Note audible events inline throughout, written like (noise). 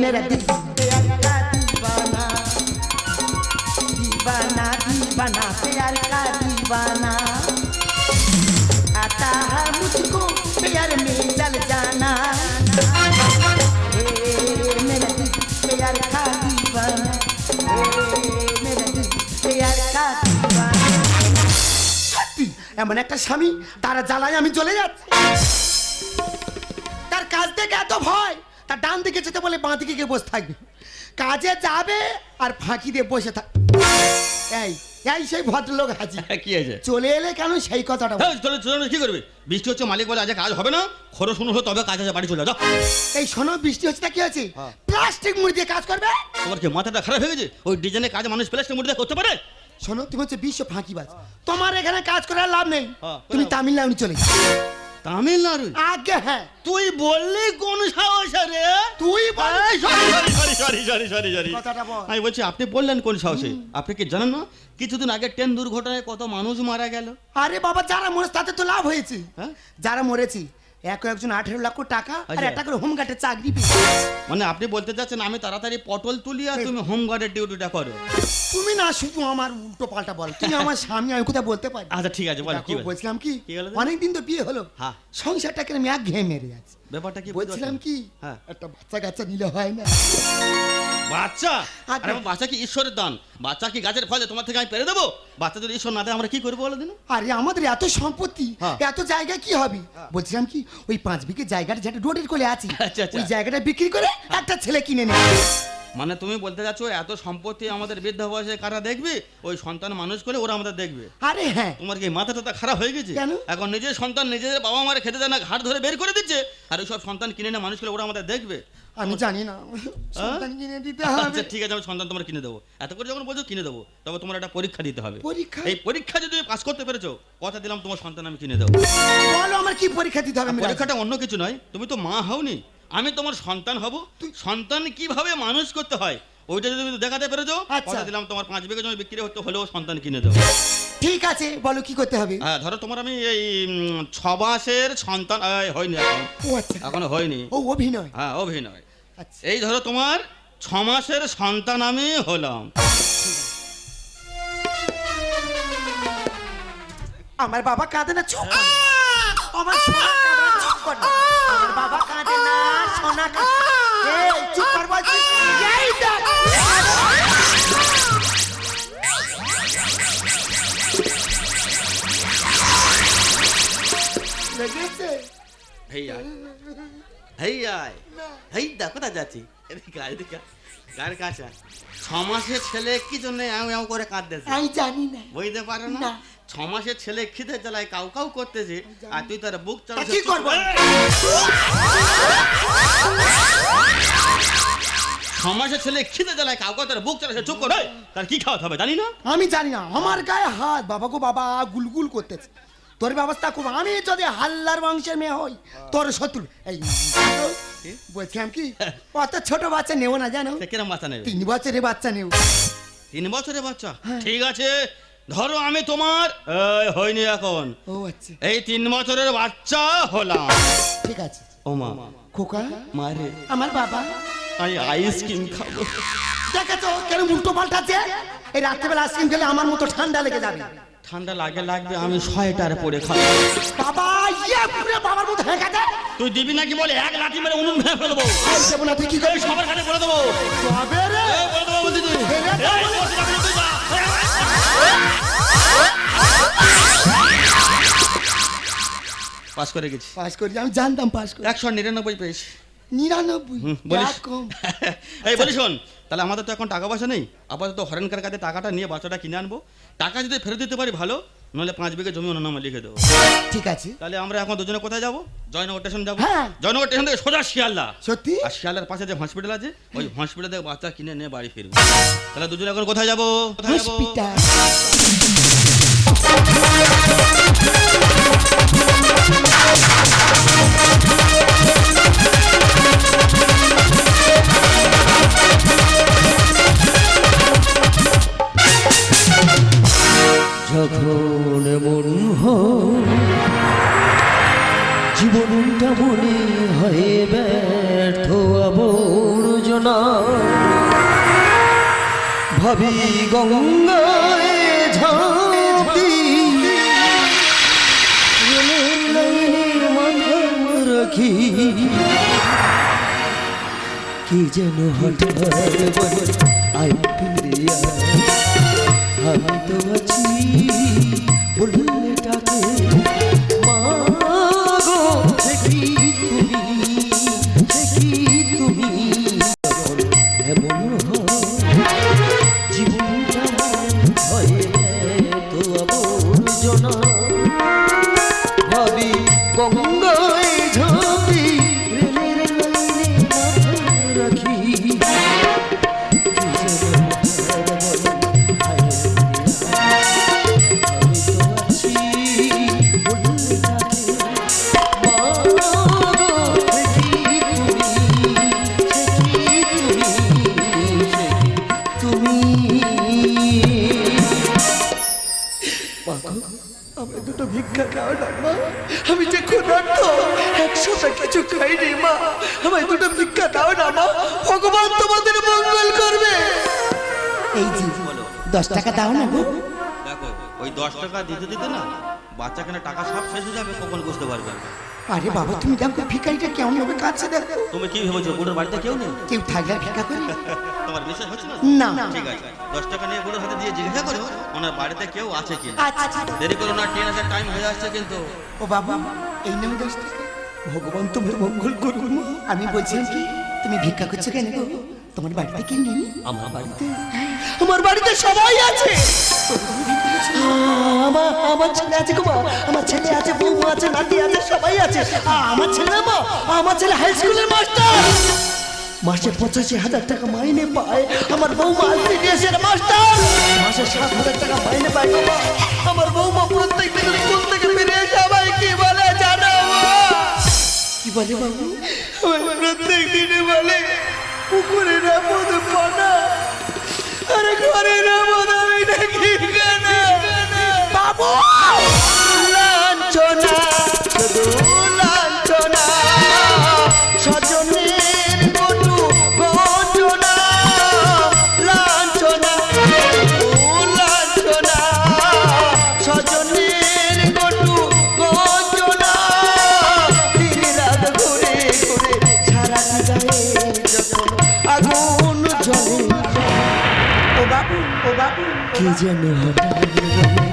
मेरा दिल प्यार का दीवाना दीवाना दीवाना प्यार का दीवाना आता है मुझको प्यार में चल जाना ए, मेरा दिल प्यार का दीवाना ए, मेरा दिल प्यार का दीवाना সত্যি এমন একটা স্বামী তারা জ্বালায় আমি চলে যাচ্ছি তার কাজ থেকে এত ভয় তার ডান দিকে যেতে বলে বাঁ দিকে গিয়ে বসে থাকবে। কাজে যাবে আর ফাঁকি দিয়ে বসে থাক। এই এই সেই ভদ্রলোক হাজি। কি হয়েছে? চলে এলে কেন সেই কথাটা হ্যাঁ, চলে চলে কি করবে? বৃষ্টি হচ্ছে মালিক বলে আজ কাজ হবে না। খরচ শুনো তবে কাজ আছে বাড়ি চলে যাও। এই শোনো বৃষ্টি হচ্ছে তা কি হচ্ছে হ্যাঁ। প্লাস্টিক মুড়ি দিয়ে কাজ করবে? তোমার কি মাথাটা খারাপ হয়ে গেছে? ওই ডিজাইনের কাজ মানুষ প্লাস্টিক মুড়িতে করতে পারে? শোনো তুমি হচ্ছে বিশ্ব ফাঁকিবাজ। তোমার এখানে কাজ করার লাভ নেই। হ্যাঁ, তুমি তামিলনাড়ু চলে। তামিলনাড়ু। আগে হ্যাঁ। তুই বললি কোন সাহস রে? তুই বল sorry. Sorry sorry sorry sorry sorry আমি বলছি আপনি বললেন কোন সাহসে? আপনি কি জানেন না? কিছুদিন আগে ট্রেন দুর্ঘটনায় কত মানুষ মারা গেল। আরে বাবা যারা মরেছে তাতে তো লাভ হয়েছে। হ্যাঁ? যারা মরেছে এক একজন আঠেরো লক্ষ টাকা আর আচ্ছা। একটা করে হোমগার্ডের চাকরি মানে আপনি বলতে চাচ্ছেন আমি তাড়াতাড়ি পটল তুলি আর তুমি হোমগার্ডের ডিউটিটা করো তুমি না শুধু আমার উল্টো পাল্টা বল তুমি আমার স্বামী আমি কোথায় বলতে পারি আচ্ছা ঠিক আছে বল কি বলছিলাম কি? অনেকদিন তো বিয়ে হলো হ্যাঁ। সংসারটাকে আমি এক ঘেয়ে মেরে যাচ্ছি ব্যাপারটা কি বলছিলাম কি? হ্যাঁ। একটা বাচ্চা কাচ্চা নিলে হয় না। বাচ্চা? আচ্ছা। আরে বাচ্চা কি ঈশ্বরের দান? বাচ্চা কি গাছের ফলে তোমার থেকে আমি পেরে দেবো? বাচ্চা যদি ঈশ্বর না দেয় আমরা কি করব বলো দিন? আরে আমাদের এত সম্পত্তি হ্যাঁ। এত জায়গা কি হবে? বলছিলাম কি ওই পাঁচ বিঘে জায়গাটা যেটা রোডের কোলে আছে আচ্ছা, আচ্ছা। ওই জায়গাটা বিক্রি করে একটা ছেলে কিনে নেবে। মানে তুমি বলতে যাচ্ছ এত সম্পত্তি আমাদের বৃদ্ধ বয়সে কারা দেখবে? ওই সন্তান মানুষ করে ওরা আমাদের দেখবে। আরে হ্যাঁ। তোমার কি মাথা টাথা খারাপ হয়ে গেছে? কেন? এখন নিজের সন্তান নিজেদের বাবা মার খেতে দেয় না ঘাট ধরে বের করে দিচ্ছে আর ওই সব সন্তান কিনে না মানুষ করে ওরা আমাদের দেখবে। আমি জানি না। সন্তান কিনে দিতে হবে। আচ্ছা ঠিক আছে আমি সন্তান তোমার কিনে দেবো। এত করে যখন বলছো কিনে দেবো তবে তোমার একটা পরীক্ষা দিতে হবে। পরীক্ষা? এই পরীক্ষা যদি তুমি পাস করতে পেরেছ কথা দিলাম তোমার সন্তান আমি কিনে দেবো। বলো আমার কি পরীক্ষা দিতে হবে পরীক্ষাটা অন্য কিছু নয় তুমি তো মা হওনি। আমি তোমার সন্তান হব। সন্তান কীভাবে মানুষ করতে হয় ওইটা যদি তুমি দেখাতে পেরেছ আচ্ছা। কথা দিলাম তোমার পাঁচ বিঘা জমি বিক্রি হতে হলেও সন্তান কিনে দেবো ঠিক আছে বলো কি করতে হবে? হ্যাঁ ধরো তোমার আমি এই ছ মাসের সন্তান হয়নি এখন। আচ্ছা। এখনও হয়নি। ও অভিনয়। হ্যাঁ অভিনয়। আচ্ছা। এই ধরো তোমার ছ মাসের সন্তান আমি হলাম। আমার বাবা কাঁদে না চুপ আমার সোনা কাঁদে না। না এই চুপ কর বলছি এই দেখ। লেগেছে? হেই আয়। হেই আয়। হেই দা কোথায় যাচ্ছি এদিকে আয়, এদিকে গায়ের কাছে। আয়। ছ মাসের ছেলে কি জন্য এও এও করে কাঁদতেছে? আমি জানি না। বুঝতে পারো না? না। ছ মাসের ছেলে খিদে জ্বালায় কাউ কাউ করতেছে আর তুই তার বুক চালাচ্ছিস কি করব? ছ মাসের ছেলে খিদে জ্বালায় কাউ কাউ তার বুক চালাচ্ছে চুপ করে। তার কি খাওয়াতে হবে জানি না? আমি জানি না। আমার গায়ে হাত বাবা গো বাবা গুলগুল করতেছে। তোর ব্যবস্থা খুব আমি যদি হাল্লার বংশের মেয়ে হই তোর শত্রু। এই (laughs) বলছিলাম কি অত ছোট বাচ্চা নেব না জানো? কিরম বাচ্চা নেবে? তিন বছরের বাচ্চা নেব। তিন বছরের বাচ্চা? হ্যাঁ। ঠিক আছে ধরো আমি তোমার হয়নি এখন। ও আচ্ছা। এই তিন বছরের বাচ্চা হলাম। ঠিক আছে। ও মা। খোকা মারে আমার বাবা। আমি আইসক্রিম খাব। দেখেছ কেন উল্টো পাল্টাচ্ছে? এই রাত্রেবেলা আইসক্রিম খেলে আমার মতো ঠান্ডা লেগে যাবে। ঠান্ডা লাগে লাগবে আমি সোয়েটার পরে খাব। বাবা ইয়ে পুরো বাবার মতো হয়ে গেছে। তুই দিবি নাকি বলে এক লাঠি মেরে উনুন ভেঙে ফেলে দেবো। এই দেবো না তুই কি করে সবার কাছে বলে দেবো। তবে রে। বলে দেবো বলছি তুই। পাস করে গেছি। পাস করি আমি জানতাম পাস করি। একশো নিরানব্বই পেয়েছি। নিরানব্বই? এই বলি শোন তাহলে আমাদের তো এখন টাকা পয়সা নেই। আপাতত হরেনকার কাছে টাকাটা নিয়ে বাচ্চাটা কিনে আনব। টাকা যদি ফেরত দিতে পারি ভালো। নাহলে পাঁচ বিঘে জমি অন্য নামে লিখে দেবো। ঠিক আছে। তাহলে আমরা এখন দুজনে কোথায় যাব? জয়নগর স্টেশন যাব। হ্যাঁ। জয়নগর স্টেশন থেকে সোজা শিয়ালদা। সত্যি? আর শিয়ালদার পাশে যে হসপিটাল আছে ওই হসপিটাল থেকে বাচ্চা কিনে নিয়ে বাড়ি ফিরবো। তাহলে দুজনে এখন কোথায় যাব? কোথায় যাব? আমায় দুটো ভিক্ষা দাও না মা। ভগবান তোমাদের মঙ্গল করবে। এই যে দশ টাকা দাও না গো। দেখো ওই দশ টাকা দিতে দিতে না বাচ্চা কেনা টাকা সব শেষ হয়ে যাবে কখন বুঝতে পারবে? আরে বাবা তুমি দেখো ভিকারিটা কেমন ভাবে কাছে দেখো। তুমি কি ভেবেছো বুড়োর বাড়িতে কেউ নেই? কেউ থাকলে ভিক্ষা করি? (laughs) তোমার বিশ্বাস হচ্ছে না? না। ঠিক আছে দশ টাকা নিয়ে বুড়োর হাতে দিয়ে জিজ্ঞাসা করো ওনার বাড়িতে কেউ আছে কি আচ্ছা। দেরি করো না ট্রেন আসার টাইম হয়ে আসছে কিন্তু। ও বাবা এই নাও দশ টাকা। ভগবান তোমার মঙ্গল করবে মা। আমি বলছিলাম কি তুমি ভিক্ষা করছ কেন গো? তোমার বাড়িতে কি নেই? আমার বাড়িতে। আমার বাড়িতে সবাই আছে। আমার আমার ছেলে আছে গো মা। আমার ছেলে আছে বৌমা আছে নাতি আছে সবাই আছে। আমার ছেলে মা আমার ছেলে হাই স্কুলের মাস্টার মাসে পঁচাশি হাজার টাকা মাইনে পায়। আমার বৌমা সিডিএসের মাস্টার মাসে সাত হাজার টাকা মাইনে পায় আমার বৌমা প্রত্যেক দিন স্কুল থেকে ফিরে এসে আমায় কি বলে? বলে বাবু? প্রত্যেক দিনে বলে পুকুরে না মধু পানা। আরে ঘরে না মধু আমি নাকি বাবু! জ্বলে ও বাবু ও বাবু কে যেন হঠাৎ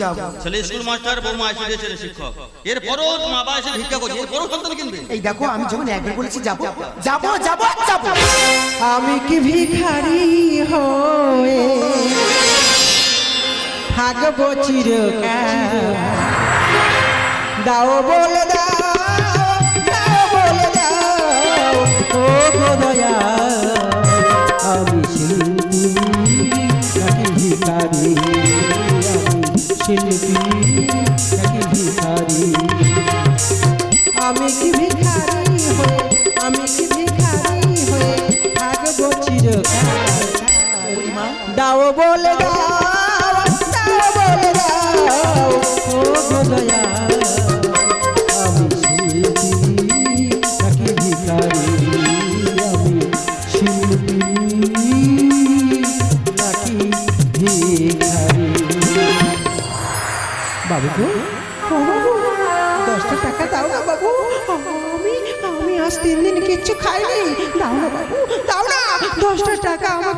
যাবে আমি ছেলে স্কুল মাস্টার বৌমা আইসিডি ছেলে শিক্ষক। এরপরও মা বাবা এসে ভিক্ষা করছে এরপরও সন্তান কিনবে। এই দেখো আমি যখন একবার বলেছি যাব যাব যাব যাব আমি কি ভিখারি হয়ে থাকব চিরকাল? দাও বলে দাও দাও বলে দাও ও গো দয়া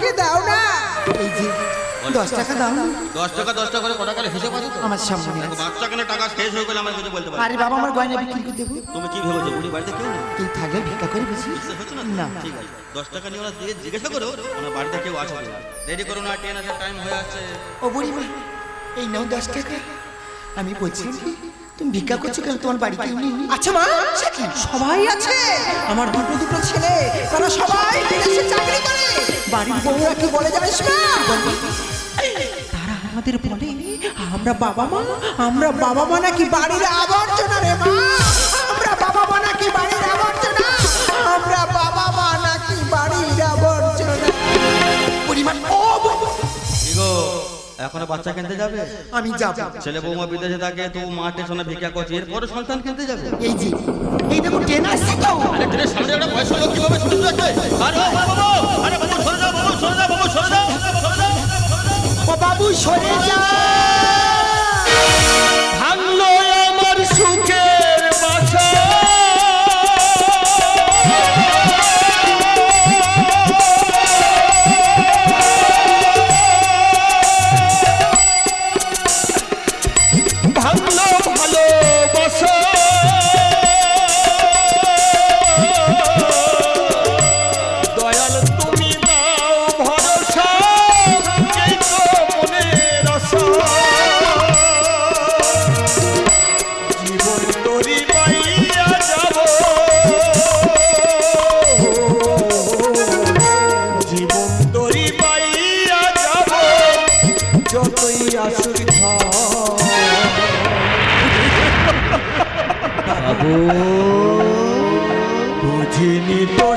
আমাকে দাও না। এই যে দশ টাকা দাও না। দশ টাকা দশ টাকা করে কটা করে হিসেব আছে তো? আমার সামনে আছে। বাচ্চা কেনা টাকা শেষ হয়ে গেলে আমার কিছু বলতে পারি আরে বাবা আমার গয়না বিক্রি করে দেবো তুমি কি ভেবেছো বুড়ি বাড়িতে কেউ নেই? কেউ থাকলে ভিক্ষা করে বেশি? বিশ্বাস হচ্ছে না? না। ঠিক আছে দশ টাকা নিয়ে ওরা দিয়ে জিজ্ঞাসা করো ওনার বাড়িতে কেউ আছে কিনা। রেডি করো না ট্রেন আসার টাইম হয়ে আসছে। ও বুড়িমা এই নাও দশ টাকা। আমি বলছি কি তুমি ভিক্ষা করছ কেন? তোমার বাড়ি কেউ নেই আচ্ছা মা সবাই আছে। আমার দুটো দুটো ছেলে তারা সবাই বিদেশে চাকরি করে। বাড়ির বউরা কি বলে জানিস তারা আমাদের বলে আমরা বাবা মা আমরা বাবা মা নাকি বাড়ির আবর্জনা রে মা? আমরা বাবা মা নাকি বাড়ির আবর্জনা? আমরা বাবা মা নাকি বাড়ির আবর্জনা? পরিমাণ ও এখনও বাচ্চা কিনতে যাবে? আমি যাব। ছেলে বৌমা বিদেশে থাকে তো মা টেশনে ভিক্ষা করছে এরপরে সন্তান কিনতে যাবে? এই যে এই দেখো ট্রেন আসছে তো। আরে ট্রেনের সামনে একটা বয়স্ক লোক কীভাবে ছুটে যাচ্ছে আরে বাবু আরে বাবু সরে যাও বাবু সরে যাও বাবু সরে যাও ও বাবু সরে যা। ভাঙলো আমার সুখের বুঝিনি তো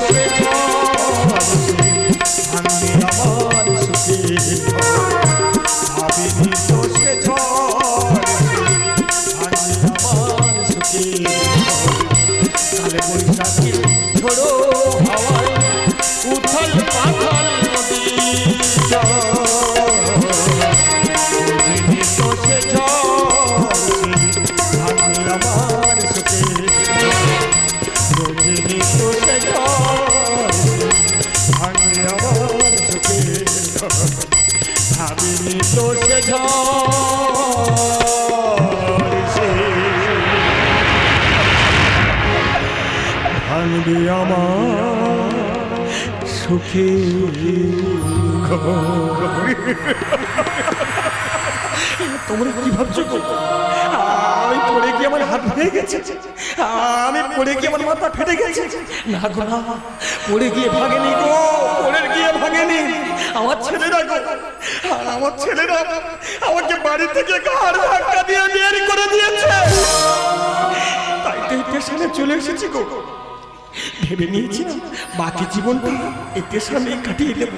তোমরা কি ভাবছ আমি পড়ে গিয়ে আমার হাত ভেঙে গেছে। আমি পড়ে গিয়ে আমার মাথা ফেটে গেছে। না গো, না। পড়ে গিয়ে ভাগেনি গো। পড়ে গিয়ে ভাগেনি। আমার ছেলেরা গো। আমার ছেলেরা আমাকে বাড়ি থেকে ঘাড় ধাক্কা দিয়ে বের করে দিয়েছে। তাই তো স্টেশনে চলে এসেছি গো। ভেবে নিয়েছিলাম, বাকি জীবনটা এই স্টেশনে কাটিয়ে দেব।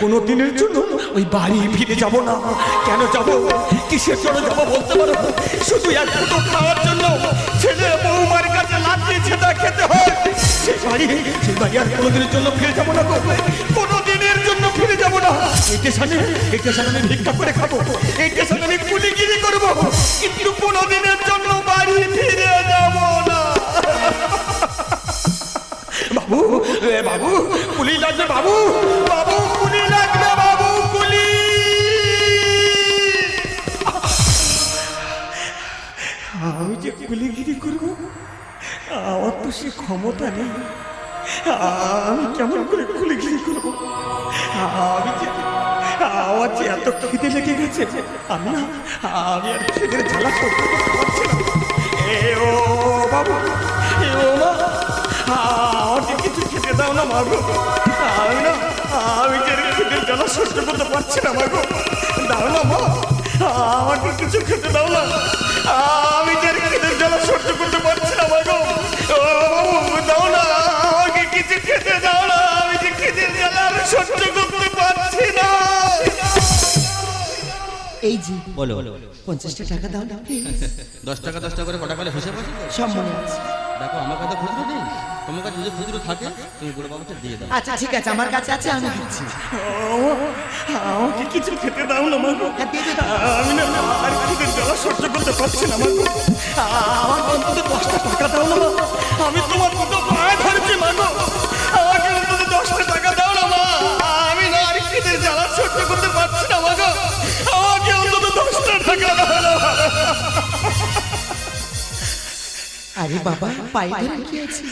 কোনো দিনের জন্য ওই বাড়ি ফিরে যাব না। কেন যাব? কিসের জন্য যাব বলতে পারো? শুধু এক ফুটো খাওয়ার জন্য। ছেলে বৌমার কাছে লাঠি ছেদা খেতে হয়। সে বাড়ি সেই বাড়ি আর কোনো দিনের জন্য ফিরে যাব না। কোনো দিনের জন্য ফিরে যাব না। এই স্টেশনে এই স্টেশনে আমি ভিক্ষা করে খাব। এই স্টেশনে আমি কুলিগিরি করব। কিন্তু কোনো দিনের জন্য বাড়ি ফিরে যাব না। বাবু, রে বাবু, কুলি লাগবে বাবু বাবু, কুলি লাগবে বাবু আমি যে কুলিগিরি করব, আমার তো সে ক্ষমতা নেই। আমি কেমন করে কুলিগিরি করব? আমি যে আমার যে এত খিদে লেগে গেছে, আমি আমি আর খিদের জ্বালা করতে পারছি না। এ ও বাবু, এ ও মা। আমাকে কিছু খেতে দাও না মাগো। আমি না আমি খিদের জ্বালা সহ্য করতে পারছি না মাগো। দাও না মা। আমাকে কিছু খেতে দাও না। আমি যে খিদের জ্বালা সহ্য করতে পারছি না মাগো। দাও না আমাকে কিছু খেতে দাও না। আমি যে খিদের জ্বালা সহ্য করতে পারছি না। এই যে বলো পঞ্চাশটা টাকা দাও না দশ টাকা দশ টাকা করে কটা করে হিসেব আছে সব মনে আছে দেখো আমার কাছে খুচরো নেই। তোমার কাছে যদি খুচরো থাকে তুমি বুড়ো বাবুটা দিয়ে দাও। আচ্ছা ঠিক আছে আমার কাছে আছে আমি দিচ্ছি। আমাকে কিছু খেতে দাও না মাগো হ্যাঁ। আমি না আর খিদের জ্বালা সহ্য করতে পারছি না মাগো আমার অন্তত দশটা টাকা দাও না আমি তোমার দুটো পায়ে ধরছি মাগো আমাকে অন্তত দশটা টাকা দাও না মা। আমি না আর খিদের জ্বালা সহ্য করতে পারছি না মাগো আমাকে অন্তত দশটা টাকা দাও না আরে বাবা পায়ে ধরে কি আছে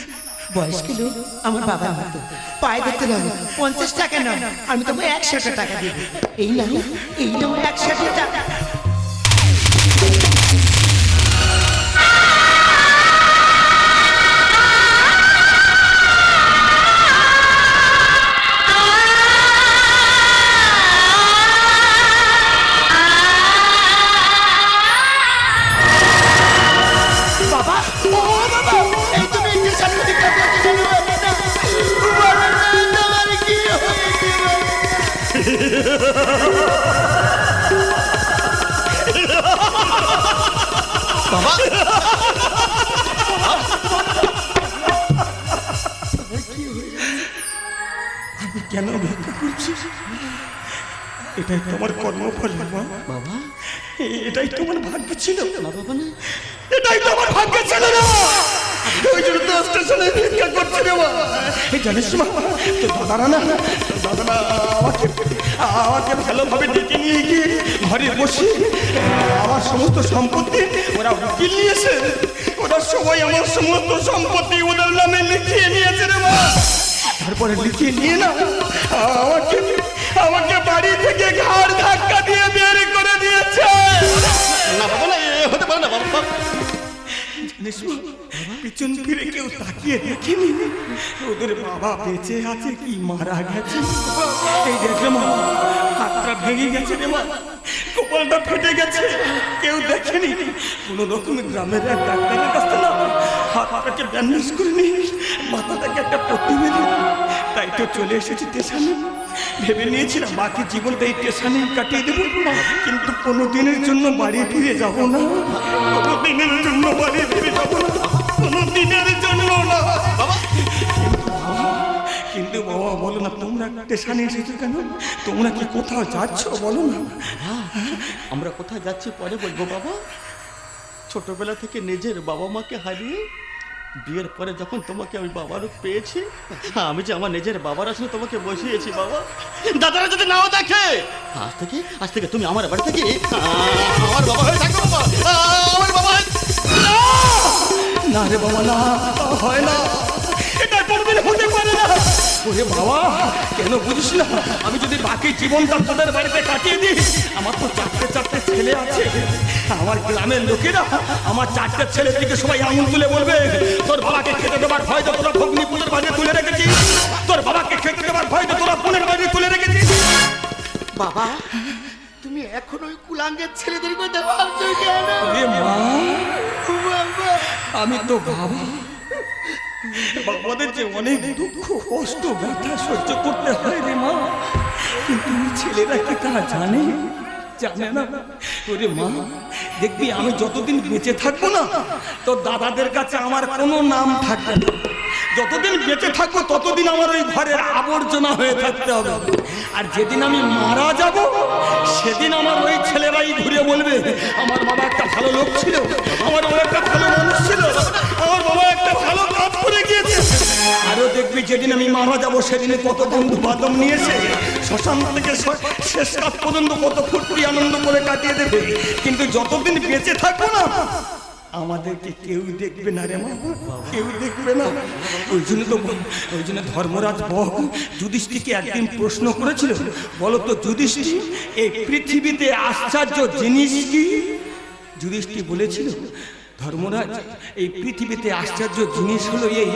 বয়স্ক লোক আমার বাবা মতো। পায়ে ধরতে লাগে পঞ্চাশ টাকা নয় আমি তোমাকে একশো টাকা দেবো। এই নাও এই নাও একশো টাকা। এটাই তোমার ভাগ্য ছিল। না বাবা না। এটাই তো আমার ভাগ্য ছিল না। ওই জন্য তো স্টেশনে ভিক্ষা করছি রে মা। এই জানিস মা তো দাদারা না তো দাদারা আমাকে আমাকে ভালোভাবে ডেকে নিয়ে গিয়ে ঘরে বসে আমার সমস্ত সম্পত্তি ওরা উকিল নিয়েছে। ওরা সবাই আমার সমস্ত সম্পত্তি ওদের নামে লিখিয়ে নিয়েছে রে মা। তারপরে লিখিয়ে নিয়ে না আমাকে আমাকে বাড়ি থেকে ঘাড় ধাক্কা দিয়ে না বাবা না, এ হতে পারে ওদের বাবা বেঁচে আছে কি মারা গেছে? মা, হাতটা ভেঙে গেছে রে মা। কপালটা ফেটে গেছে। কেউ দেখেনি। কোনো রকমের গ্রামের এক ডাক্তারের কাছে না হাতটাকে ব্যান্ডেজ করে নি মাথাটাকে একটা পট্টি মেরে তাই তো চলে এসেছি স্টেশনে। ভেবে নিয়েছিলাম বাকি জীবনটা এই স্টেশনে কাটিয়ে দেবো। কিন্তু কোনো দিনের জন্য বাড়ি ফিরে যাব না। কোনো দিনের জন্য বাড়ি ফিরে যাব না। কোনো দিনের জন্য না। কিন্তু বাবা বলো না তোমরা স্টেশনে এসেছ কেন? তোমরা কি কোথাও যাচ্ছ বলো না? আমরা কোথায় যাচ্ছি পরে বলব বাবা। ছোটবেলা থেকে নিজের বাবা মাকে হারিয়ে বিয়ের পরে যখন তোমাকে আমি বাবার পেয়েছি আমি যে আমার নিজের বাবার আসলে তোমাকে বসিয়েছি, বাবা। দাদারা যদি নাও দেখে, আজ থেকে আজ থেকে তুমি আমার বাড়ি থেকে আমার বাবা হয়ে থাকো আমার বাবা না রে বাবা, না, হয় না। এটা কোনদিন হতে পারে না। ওরে বাবা, কেন বুঝিস না? আমি যদি বাকি জীবনটা তোদের বাড়িতে কাটিয়ে দিই, আমার তো চারটে চারটে ছেলে আছে? আমার গ্রামের লোকেরা আমার চারটে ছেলের দিকে সবাই আঙুল তুলে বলবে তোর বাবাকে খেতে দেবার ভয় তো তোরা ভগ্নি পুজোর বাড়ি তুলে রেখেছিস? তোর বাবাকে খেতে দেবার ভয় তো তোরা পুনের বাড়ি তুলে রেখেছিস? বাবা তুমি এখন ওই কুলাঙ্গের ছেলেদের কথা ভাবছ কেন? আমি তো বাবা বাবাদের যে অনেক দুঃখ কষ্ট ব্যথা সহ্য করতে হয় রে মা। কিন্তু ছেলেরা কি তারা জানে? জানে না। ওরে মা, দেখবি আমি যতদিন বেঁচে থাকব না তো দাদাদের কাছে আমার কোনো নাম থাকবে না। যতদিন বেঁচে থাকব, ততদিন আমার ওই ঘরের আবর্জনা হয়ে থাকতে হবে। আর যেদিন আমি মারা যাব, সেদিন আমার ওই ছেলেরাই ঘুরে বলবে, আমার বাবা একটা ভালো লোক ছিল, আমার বাবা একটা ভালো যেদিন আমি মারা যাব, সেদিনে কত বন্ধু বাদম নিয়েছে। শ্মশান থেকে শেষ কাজ পর্যন্ত কত ফুর্তি আনন্দ করে কাটিয়ে দেবে। কিন্তু যতদিন বেঁচে থাকব না, আমাদেরকে কেউ দেখবে না রে মা। কেউ দেখবে না। ওই জন্য তো ওই জন্য ধর্মরাজ বহ যুধিষ্ঠিকে একদিন প্রশ্ন করেছিল, বলো তো যুধিষ্ঠি এই পৃথিবীতে আশ্চর্য জিনিস কি? যুধিষ্ঠি বলেছিল ধর্মরাজ, এই পৃথিবীতে আশ্চর্য জিনিস হলো এই,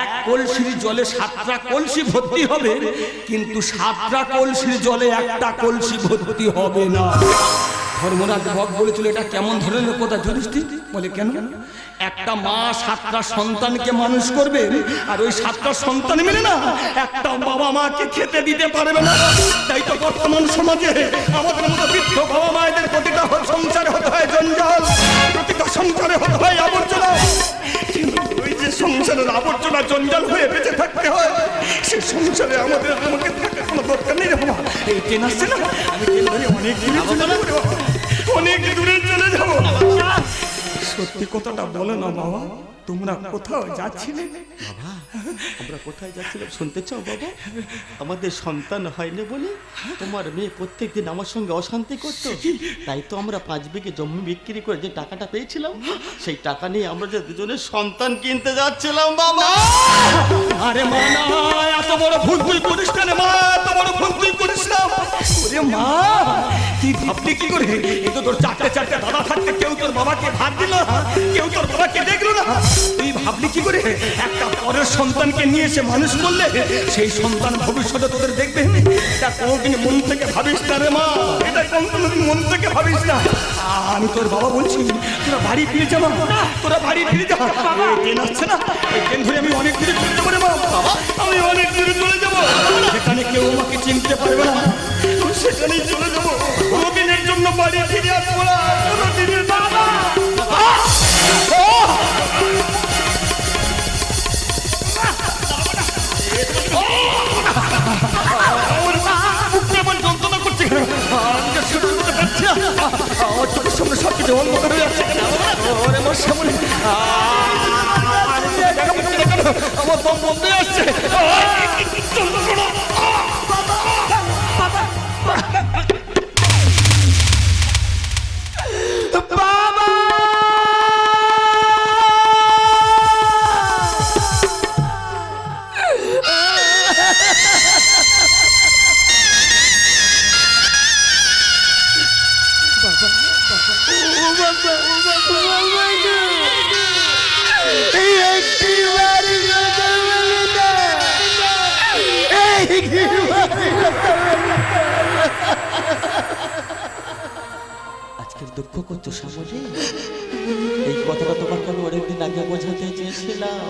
এক কলসির জলে সাতটা কলসি ভর্তি হবে, কিন্তু সাতটা কলসির জলে একটা কলসি ভর্তি হবে না। ধর্মরাজ ভগ বলেছিল, এটা কেমন ধরনের কথা যুধিষ্ঠি বলে, কেন? একটা মা সাতটা সন্তানকে মানুষ করবে আর ওই সাতটা সন্তান মিলে না, একটা বাবা মাকে খেতে দিতে পারবে না। তাই তো বর্তমান সমাজে আমাদের মতো বৃদ্ধ বাবা মায়েদের প্রতিটা সংসারে হতে হয় জঞ্জাল, প্রতিটা সংসারে হতে হয় আবর্জনা। ওই যে সংসারের আবর্জনা জঞ্জাল হয়ে বেঁচে থাকতে হয় সে সংসারে আমাদের আমাকে থাকার কোনো দরকার নেই বাবা। এই না? আমি ট্রেন ধরে অনেক দূরে চলে যাব। সত্যি কথাটা বলো না বাবা। তোমরা কোথাও যাচ্ছিলে? বাবা আমরা কোথায় যাচ্ছিলাম শুনতে চাও বাবা? আমাদের সন্তান হয়নি বলে তোমার মেয়ে প্রত্যেকদিন আমার সঙ্গে অশান্তি করতো। তাই তো আমরা পাঁচ বিঘে জমি বিক্রি করে যে টাকাটা পেয়েছিলাম সেই টাকা নিয়ে আমরা যে দুজনের সন্তান কিনতে যাচ্ছিলাম বাবা। আরে মা এত বড় ভুল তুই করিস না মা? এত বড় ভুল তুই করিস না। ওরে মা তুই ভাবলি কি করে? এই তো তোর চারটে চারটে দাদা থাকতে কেউ তোর বাবাকে ভাত দিল না কেউ তোর বাবাকে দেখল না। তুই ভাবলি কি করে? একটা পরের সন্তানকে নিয়ে এসে মানুষ করলে সেই সন্তান ভবিষ্যতে তোদের দেখবে। এটা কোনোদিন মন থেকে ভাবিস না রে মা? এটা কোনোদিন মন থেকে ভাবিস না? আমি তোর বাবা বলছি তোরা বাড়ি ফিরে যাব তোরা বাড়ি ফিরে যা। ট্রেন আসছে না? ট্রেন ধরে আমি অনেক দূরে চলে যাব রে আমি অনেক দূরে চলে যাব। সেখানে কেউ আমাকে চিনতে পারবে না। সেখানেই চলে যাব। কোনোদিনের জন্য বাড়ি ফিরে আসব না। কোনোদিনের বাবা! আমার চোখের সামনে সব কিছু অন্ধকার হয়ে যাচ্ছে ওরে আমার সামনে আমার দম বন্ধ আসছে দুঃখ করছ সামনে এই কথাটা তোমাকে আমি অনেকদিন আগে বোঝাতে চেয়েছিলাম?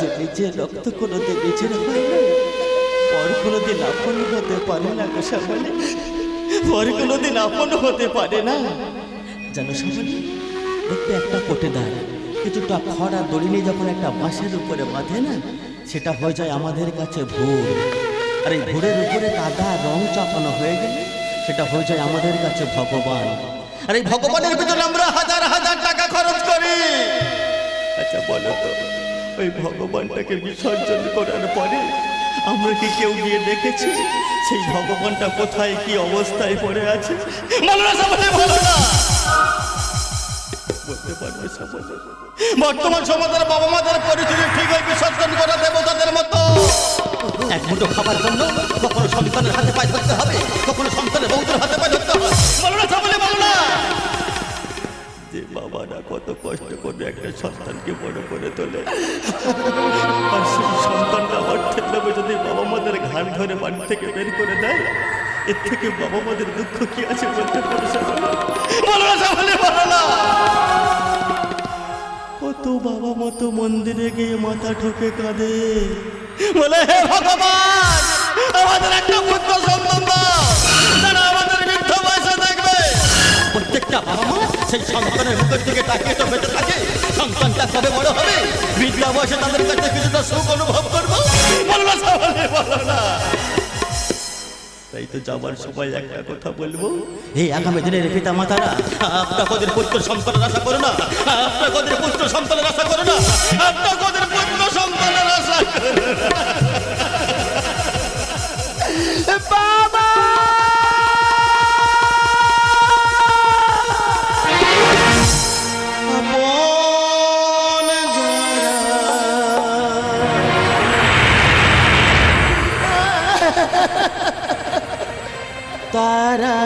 যে নিজের রক্ত কোনোদিন নিজের হয় না পর কোনোদিন আপন হতে পারে না গো সামনে পর কোনোদিন আপন হতে পারে না। জানো সামনে দেখতে একটা কোটে দাঁড় কিছুটা খড় আর দড়ি নিয়ে যখন একটা বাঁশের উপরে বাঁধে না, সেটা হয়ে যায় আমাদের কাছে ভোর। আর এই ভোরের উপরে কাদা রং চাপানো হয়ে গেলে সেটা হয়ে যায় আমাদের কাছে ভগবান। আর এই ভগবানের ভিতরে আমরা হাজার হাজার টাকা খরচ করি। আচ্ছা বলো তো, ওই ভগবানটাকে বিসর্জন করার পরে আমরা কি কেউ গিয়ে দেখেছি? সেই ভগবানটা কোথায়, কি অবস্থায় পড়ে আছে? না বর্তমান সমাজের বাবা মাদের পরিস্থিতি ঠিক ওই বিসর্জন করা দেবতাদের মতো। এক মুঠো খাবার জন্য কখনো সন্তানের হাতে পায়ে ধরতে হবে কখনো সন্তানের বৌদের হাতে পায়ে ধরতে হবে। বলো না সবাই বলো না। যে বাবারা কত কষ্ট করে একটা সন্তানকে বড় করে তোলে। আর সেই সন্তানটা অর্থের লোভে যদি বাবা মাদের ঘাড় ধরে বাড়ি থেকে বের করে দেয়। এর থেকে বাবা মাদের দুঃখ কি আছে বলতে পারো না বলো না। কত বাবা মতো মন্দিরে গিয়ে মাথা ঠকে কাঁদে। বলে, হে ভগবান, আমাদের একটা পুত্র সন্তান দাও। আমাদের বৃদ্ধ বয়সে দেখবে। প্রত্যেকটা বাবা মা সেই সন্তানের মুখের দিকে তাকিয়ে তো বেঁচে থাকে। সন্তানটা কবে বড় হবে? বৃদ্ধা বয়সে তাদের কাছে কিছুটা সুখ অনুভব করব? বলব বলো না। তাই তো যাবার সময় একটা কথা বলব। এই আগামী দিনের পিতা মাতারা আপনার কদের পুত্র সন্তান আশা করো না? আপনার কদের পুত্র সন্তান আশা করো না? আপনার কদের পুত্র সন্তান আশা করো যারা